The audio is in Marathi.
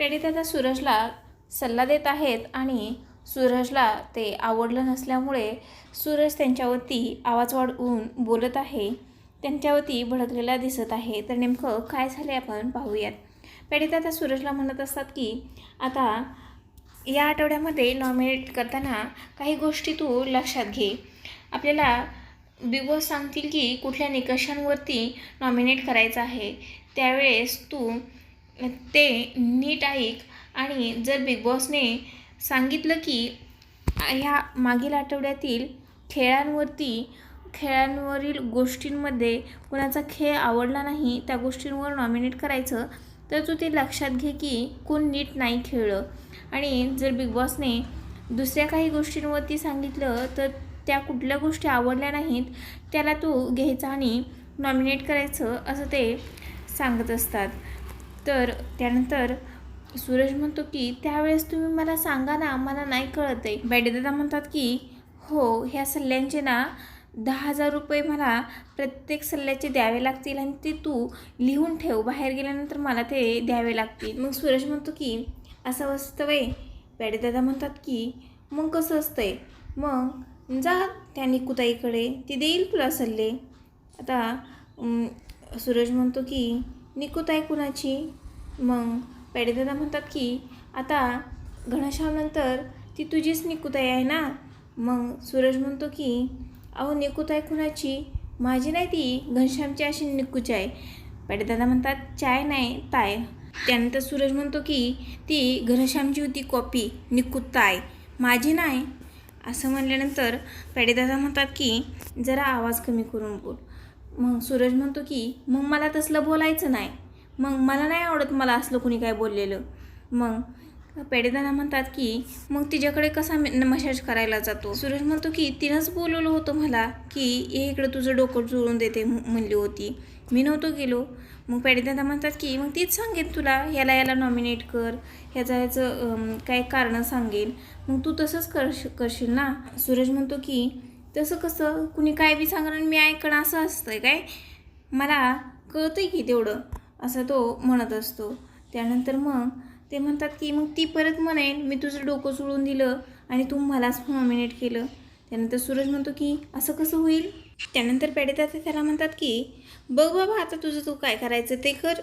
पेडित सूरजला सल्ला देत आहेत आणि सूरजला ते आवडलं नसल्यामुळे सूरज त्यांच्यावरती आवाज वाढवून बोलत आहे. त्यांच्यावरती भडकलेला दिसत आहे. तर नेमकं काय झाले आपण पाहूयात. पेडित आता सूरजला म्हणत असतात की आता या आठवड्यामध्ये नॉमिनेट करताना काही गोष्टी तू लक्षात घे. आपल्याला बिग बॉस सांगतील की कुठल्या निकषांवरती नॉमिनेट करायचं आहे. त्यावेळेस तू ते नीट ऐक. आणि जर बिग बॉसने सांगितलं की ह्या मागील आठवड्यातील खेळांवरती खेळांवरील गोष्टींमध्ये कुणाचा खेळ आवडला नाही त्या गोष्टींवर नॉमिनेट करायचं तर तू ते लक्षात घे की कोण नीट नाही खेळलं. आणि जर बिग बॉसने दुसऱ्या काही गोष्टींवरती सांगितलं तर त्या कुठल्या गोष्टी आवडल्या नाहीत त्याला तू घ्यायचा आणि नॉमिनेट करायचं असं ते सांगत असतात. तर त्यानंतर सूरज म्हणतो की त्यावेळेस तुम्ही मला सांगा ना मला नाही कळत आहे. बॅडेदादा म्हणतात की हो ह्या सल्ल्यांचे ना दहा हजार रुपये मला प्रत्येक सल्ल्याचे द्यावे लागतील आणि ते तू लिहून ठेव. बाहेर गेल्यानंतर मला ते द्यावे लागतील. मग सूरज म्हणतो की असं असतं वय बॅडेदादा म्हणतात की मग कसं असतंय? मग जा त्या निकुताईकडे ती देईल तुला सल्ले. आता सूरज म्हणतो की निकुताई कुणाची? मग पेडेदादा म्हणतात की आता घनश्यामनंतर ती तुझीच निकुताई आहे ना? मग सूरज म्हणतो की अहो निकुताई कुणाची? माझी नाही ती घनश्यामची अशी निकूची आहे पेडेदादा म्हणतात चाय नाही ताय. त्यानंतर सूरज म्हणतो की ती घनश्यामची होती कॉपी निकुताय माझी नाही. असं म्हणल्यानंतर पेडेदादा म्हणतात की जरा आवाज कमी करून बोल. मग सूरज म्हणतो की मग मला तसलं बोलायचं नाही. मग मला नाही आवडत मला असलं कुणी काय बोललेलं. मग पेडेदाना म्हणतात की मग तिच्याकडे कसा मशाज करायला जातो? सूरज म्हणतो की तिनंच बोलवलं होतं मला की हे इकडं तुझं डोकं जुळून देते म्हणली होती. मी नव्हतो गेलो. मग पेडेदादा म्हणतात की मग तीच सांगेन तुला याला याला नॉमिनेट कर ह्याचं ह्याचं काय कारणं सांगेन मग तू तसंच करश करशील ना? सूरज म्हणतो की तसं कसं? कुणी काय बी सांगणार आणि मी ऐकणं असं असतंय काय? मला कळतंय की तेवढं. असं तो म्हणत असतो. त्यानंतर मग ते म्हणतात की मग ती परत म्हणेन मी तुझं डोकं सोडून दिलं आणि तू मलाच नॉमिनेट केलं. त्यानंतर सूरज म्हणतो की असं कसं होईल? त्यानंतर पेडेतात त्याला म्हणतात की बघ बाबा आता तुझं तू काय करायचं ते कर.